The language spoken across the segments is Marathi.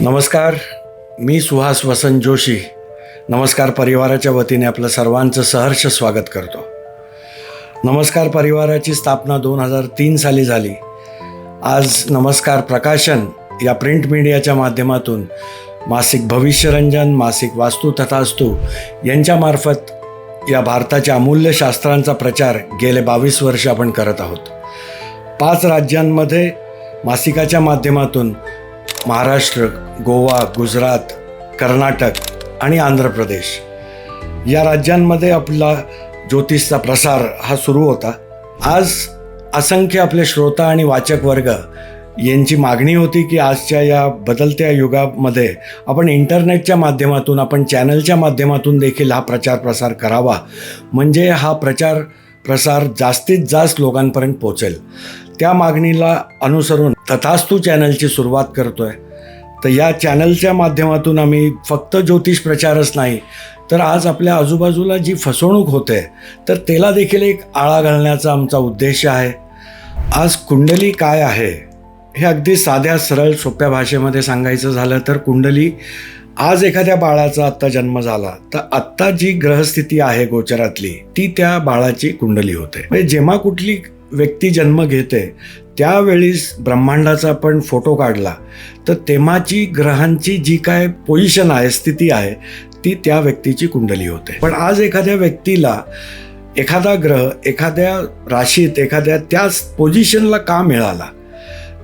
नमस्कार मी सुहास वसंत जोशी. नमस्कार परिवाराच्या वतीने आपलं सर्वांचं सहर्ष स्वागत करतो. नमस्कार परिवाराची स्थापना दोन हजार तीन साली झाली. आज नमस्कार प्रकाशन या प्रिंट मीडियाच्या माध्यमातून मासिक भविष्यरंजन मासिक वास्तू तथास्तू यांच्यामार्फत या भारताच्या अमूल्य शास्त्रांचा प्रचार गेले बावीस वर्ष आपण करत आहोत. पाच राज्यांमध्ये मासिकाच्या माध्यमातून महाराष्ट्र गोवा गुजरात कर्नाटक आणि आंध्र प्रदेश. या राज्यांमध्ये आपला ज्योतिषचा प्रसार हा सुरू होता. आज असंख्य आपले श्रोता आणि वाचक वर्ग यांची मागणी होती की आजच्या या बदलत्या युगामध्ये आपण इंटरनेटच्या माध्यमातून आपण चॅनलच्या माध्यमातून देखील हा प्रचार प्रसार करावा. म्हणजे हा प्रचार प्रसार जास्तीत जास्त लोकांपर्यंत पोचेल त्या मागणीला अनुसरून तथास्तू चॅनलची सुरुवात करतो आहे तर या चॅनलच्या माध्यमातून आम्ही फक्त ज्योतिष प्रचारच नाही तर आज आपल्या आजूबाजूला जी फसवणूक होते तर त्याला देखील एक आळा घालण्याचा आमचा उद्देश आहे. आज कुंडली काय आहे हे अगदी साध्या सरळ सोप्या भाषेमध्ये सांगायचं झालं तर कुंडली आज एखाद्या बाळाचा आत्ता जन्म झाला तर आत्ता जी ग्रहस्थिती आहे गोचरातली ती त्या बाळाची कुंडली होते. म्हणजे जेव्हा कुठली व्यक्ती जन्म घेते त्यावेळीस ब्रह्मांडाचा आपण फोटो काढला. तर तेमाची ग्रहांची जी काय पोझिशन आहे स्थिती आहे ती त्या व्यक्तीची कुंडली होते. पण आज एखाद्या व्यक्तीला एखादा ग्रह एखाद्या राशीत एखाद्या त्याच पोझिशनला का मिळाला?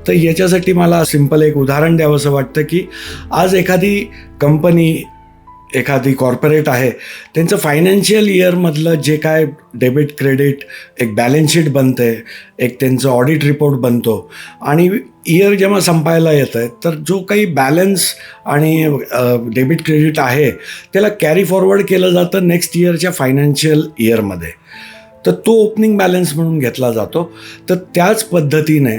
तर याच्यासाठी मला सिंपल एक उदाहरण द्यावंसं वाटतं की आज एखादी कंपनी एखादी कॉर्पोरेट आहे त्यांचं फायनान्शियल इयरमधलं जे काय डेबिट क्रेडिट एक बॅलन्स शीट बनते एक त्यांचं ऑडिट रिपोर्ट बनतो. आणि इयर जेव्हा संपायला येतं आहे तर जो काही बॅलन्स आणि डेबिट क्रेडिट आहे त्याला कॅरी फॉरवर्ड केलं जातं नेक्स्ट इयरच्या फायनान्शियल इयरमध्ये तर तो ओपनिंग बॅलन्स म्हणून घेतला जातो. तर त्याच पद्धतीने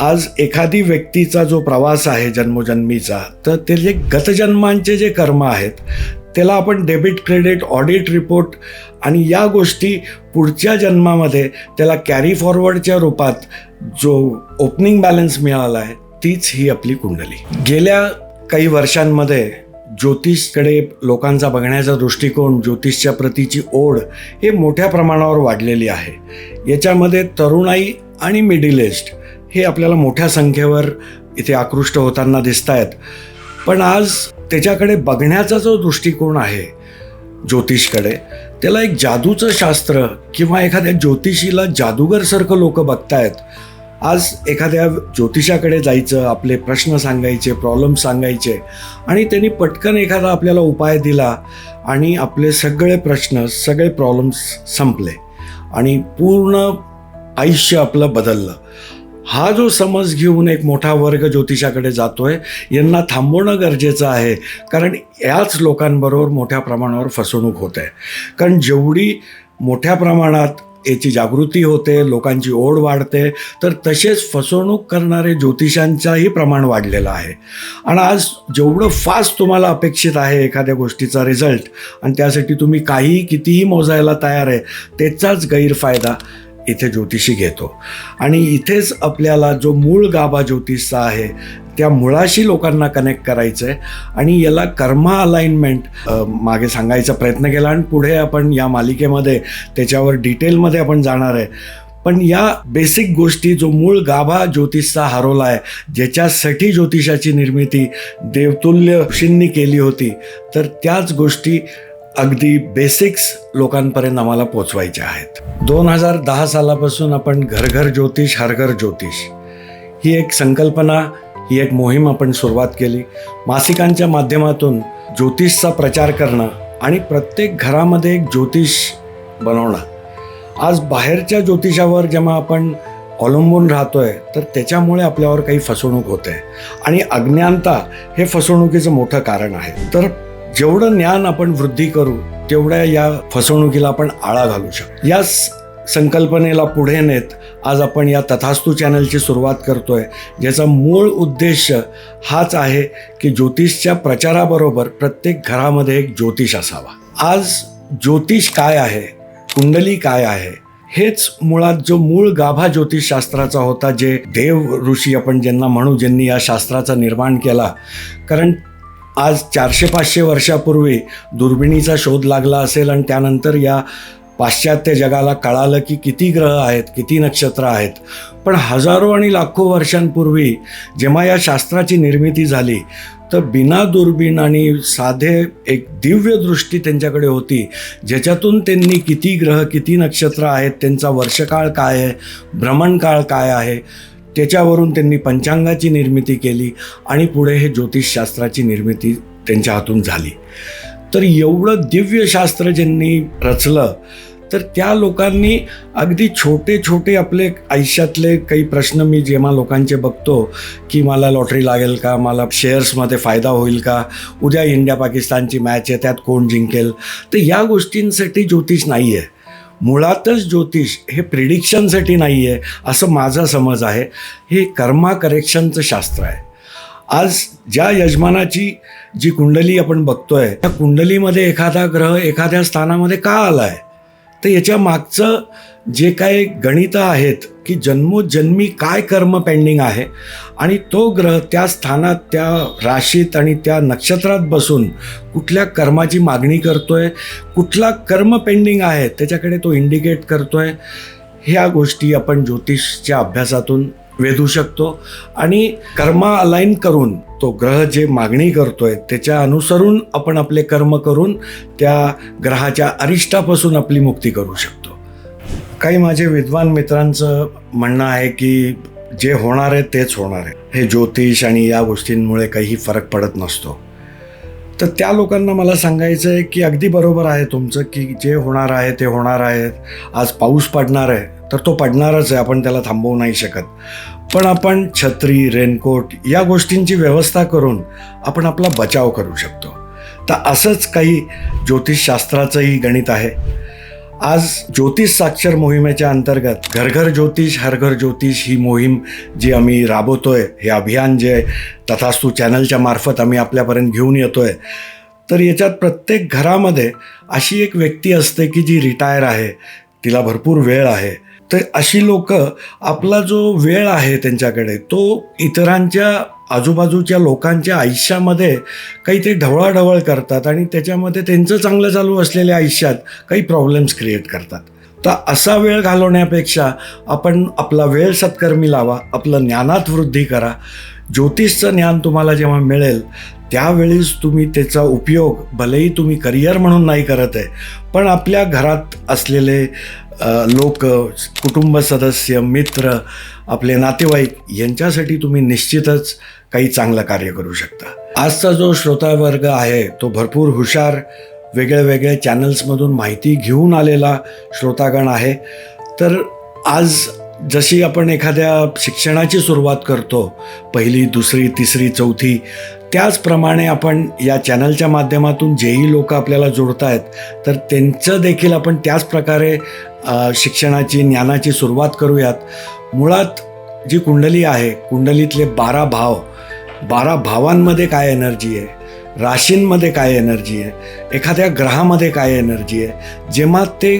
आज एखादी व्यक्तीचा जो प्रवास आहे जन्मोजन्मीचा तर ते जे गतजन्मांचे जे कर्म आहेत त्याला आपण डेबिट क्रेडिट ऑडिट रिपोर्ट आणि या गोष्टी पुढच्या जन्मामध्ये त्याला कॅरी फॉरवर्डच्या रूपात जो ओपनिंग बॅलन्स मिळाला आहे तीच ही आपली कुंडली. गेल्या काही वर्षांमध्ये ज्योतिषकडे लोकांचा बघण्याचा दृष्टिकोन ज्योतिषच्या प्रतीची ओढ हे मोठ्या प्रमाणावर वाढलेली आहे. याच्यामध्ये तरुणाई आणि मिडिल एज्ड हे आपल्याला मोठ्या संख्येवर इथे आकृष्ट होताना दिसत आहेत पण आज त्याच्याकडे बघण्याचा जो दृष्टिकोन आहे ज्योतिषकडे त्याला एक जादूचं शास्त्र किंवा एखाद्या ज्योतिषीला जादूगरसारखं लोक बघतायत. आज एखाद्या ज्योतिषाकडे जायचं आपले प्रश्न सांगायचे प्रॉब्लेम सांगायचे आणि त्यांनी पटकन एखादा आपल्याला उपाय दिला आणि आपले सगळे प्रश्न सगळे प्रॉब्लेम्स संपले. आणि पूर्ण आयुष्य आपलं बदललं. हा जो समज घेऊन एक मोठा वर्ग ज्योतिषाकडे जातोय यांना थांबवणं गरजेचं आहे. कारण याच लोकांबरोबर मोठ्या प्रमाणावर फसवणूक होत. आहे कारण जेवढी मोठ्या प्रमाणात याची जागृती होते लोकांची ओढ वाढते तर तसेच फसवणूक करणारे ज्योतिषांचाही प्रमाण वाढलेलं आहे. आणि आज जेवढं फास्ट तुम्हाला अपेक्षित आहे एखाद्या गोष्टीचा रिझल्ट आणि त्यासाठी तुम्ही काहीही कितीही मोजायला तयार आहे त्याचाच गैरफायदा. इथे ज्योतिषी घेतो. आणि इथेच आपल्याला जो मूळ गाभा ज्योतिषचा आहे त्या मुळाशी लोकांना कनेक्ट करायचं आहे आणि याला कर्मा अलाइनमेंट मागे सांगायचा प्रयत्न केला आणि पुढे आपण या मालिकेमध्ये त्याच्यावर डिटेलमध्ये आपण जाणार आहे. पण या बेसिक गोष्टी जो मूळ गाभा ज्योतिषचा हरवला आहे ज्याच्यासाठी ज्योतिषाची निर्मिती देवतुल्य ऋषींनी केली होती तर त्याच गोष्टी अगदी बेसिक्स लोकांपर्यंत आम्हाला पोचवायच्या आहेत. दोन हजार दहा सालापासून आपण घर घर ज्योतिष हर घर ज्योतिष ही एक संकल्पना ही एक मोहीम आपण सुरुवात केली. मासिकांच्या माध्यमातून ज्योतिषचा प्रचार करणं आणि प्रत्येक घरामध्ये एक ज्योतिष बनवणं. आज बाहेरच्या ज्योतिषावर जेव्हा आपण अवलंबून राहतो आहे तर त्याच्यामुळे आपल्यावर काही फसवणूक होते. आणि अज्ञानता हे फसवणुकीचं मोठं कारण आहे. तर जेवढं ज्ञान आपण वृद्धी करू तेवढ्या या फसवणुकीला आपण आळा घालू शकतो. याच संकल्पनेला पुढे नेत आज आपण या तथास्तू चॅनलची सुरुवात करतोय ज्याचा मूळ उद्देश हाच आहे की ज्योतिषच्या प्रचाराबरोबर प्रत्येक घरामध्ये एक ज्योतिष असावा. आज ज्योतिष काय आहे कुंडली काय आहे हेच मुळात जो मूळ गाभा ज्योतिषशास्त्राचा होता जे देव ऋषी आपण ज्यांना म्हणू ज्यांनी या शास्त्राचा निर्माण केला. कारण आज चारशे पाचशे वर्षापूर्वी दुर्बिणीचा शोध लागला असेल आणि त्यानंतर या पाश्चात्य जगाला कळालं की किती ग्रह आहेत किती नक्षत्र आहेत. पण हजारो आणि लाखो वर्षांपूर्वी जेव्हा या शास्त्राची निर्मिती झाली तर बिना दुर्बीण आणि साधे एक दिव्य दृष्टी त्यांच्याकडे होती ज्याच्यातून त्यांनी किती ग्रह किती नक्षत्र आहेत त्यांचा वर्षकाळ काय आहे भ्रमणकाळ काय आहे त्याच्यावरून त्यांनी पंचांगाची निर्मिती केली आणि पुढे हे ज्योतिषशास्त्राची निर्मिती त्यांच्या हातून झाली. तर एवढं दिव्य शास्त्र ज्यांनी रचलं तर त्या लोकांनी अगदी छोटे छोटे आपले आयुष्यातले काही प्रश्न मी जेव्हा लोकांचे बघतो की मला लॉटरी लागेल का मला शेअर्समध्ये फायदा होईल का उद्या इंडिया पाकिस्तानची मॅच आहे त्यात कोण जिंकेल तर या गोष्टींसाठी ज्योतिष नाही आहे मुळातच ज्योतिष हे प्रिडिक्शनसाठी नाही आहे असं माझा समज आहे. हे कर्मा करेक्शनचं शास्त्र आहे. आज ज्या यजमानाची जी कुंडली आपण बघतोय त्या कुंडलीमध्ये एखादा ग्रह एखाद्या स्थानामध्ये का आला आहे तर याच्या मागचं जे काय गणितं आहेत की जन्मोजन्मी काय कर्म पेंडिंग आहे आणि तो ग्रह त्या स्थानात त्या राशीत आणि त्या नक्षत्रात बसून कुठल्या कर्माची मागणी करतोय कुठला कर्म पेंडिंग आहे त्याच्याकडे तो इंडिकेट करतोय ह्या गोष्टी आपण ज्योतिषच्या अभ्यासातून वेधू शकतो आणि कर्मा अलाईन करून तो ग्रह जे मागणी करतोय त्याच्या अनुसरून आपण आपले कर्म करून त्या ग्रहाच्या अरिष्टापासून आपली मुक्ती करू शकतो. काही माझे विद्वान मित्रांचं म्हणणं आहे की जे होणार आहे तेच होणार आहे. हे ज्योतिष आणि या गोष्टींमुळे काही फरक पडत नसतो. तर त्या लोकांना मला सांगायचं आहे की अगदी बरोबर आहे तुमचं की जे होणार आहे ते होणार आहे. आज पाऊस पडणार आहे. तर तो पडणारच आहे आपण त्याला थांबवू नाही शकत. पण आपण छत्री रेनकोट या गोष्टींची व्यवस्था करून आपण आपला बचाव करू शकतो. तर असंच काही ज्योतिषशास्त्राचंही गणित आहे. आज ज्योतिष साक्षर मोहिमेच्या अंतर्गत घर घर ज्योतिष हर घर ज्योतिष ही मोहीम जी आम्ही राबवतोय हे अभियान जे तथास्तू चॅनलच्या मार्फत आम्ही आपल्यापर्यंत घेऊन येतोय. तर याच्यात प्रत्येक घरामध्ये अशी एक व्यक्ती असते की जी रिटायर आहे तिला भरपूर वेळ आहे. तर अशी लोक आपला जो वेळ आहे त्यांच्याकडे तो इतरांच्या आजूबाजूच्या लोकांच्या आयुष्यामध्ये काही ते ढवळाढवळ करतात आणि त्याच्यामध्ये त्यांचं चांगलं चालू असलेल्या आयुष्यात काही प्रॉब्लेम्स क्रिएट करतात. तर असा वेळ घालवण्यापेक्षा आपण आपला वेळ सत्कर्मी लावा आपलं ज्ञानात वृद्धी करा. ज्योतिषचं ज्ञान तुम्हाला जेव्हा मिळेल त्यावेळीच तुम्ही त्याचा उपयोग भलेही तुम्ही करिअर म्हणून नाही करत आहे पण आपल्या घरात असलेले लोक कुटुंब सदस्य मित्र आपले नातेवाईक यांच्यासाठी तुम्ही निश्चितच काही चांगलं कार्य करू शकता. आजचा जो श्रोतावर्ग आहे तो भरपूर हुशार वेगळ्या वेगळ्या चॅनल्समधून माहिती घेऊन आलेला श्रोतागण आहे. तर आज जशी आपण एखाद्या शिक्षणाची सुरुवात करतो पहिली दुसरी तिसरी चौथी त्याचप्रमाणे आपण या चॅनलच्या माध्यमातून जेही लोक आपल्याला जोडत आहेत तर त्यांचं देखील आपण त्याच प्रकारे शिक्षणाची ज्ञानाची सुरुवात करूयात. मुळात जी कुंडली आहे कुंडलीतले बारा भाव बारा भावांमध्ये काय एनर्जी आहे? राशींमध्ये काय एनर्जी आहे? एखाद्या ग्रहामध्ये काय एनर्जी आहे? जेव्हा ते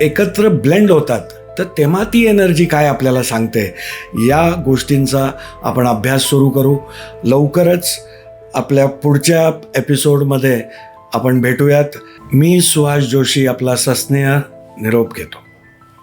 एकत्र ब्लेंड होतात तर तेव्हा ती एनर्जी काय आपल्याला सांगते? या गोष्टींचा आपण अभ्यास सुरू करू. लवकरच आपल्या पुढच्या एपिसोडमध्ये आपण भेटूयात. मी सुहास जोशी आपला सस्नेह निरोप घेतो.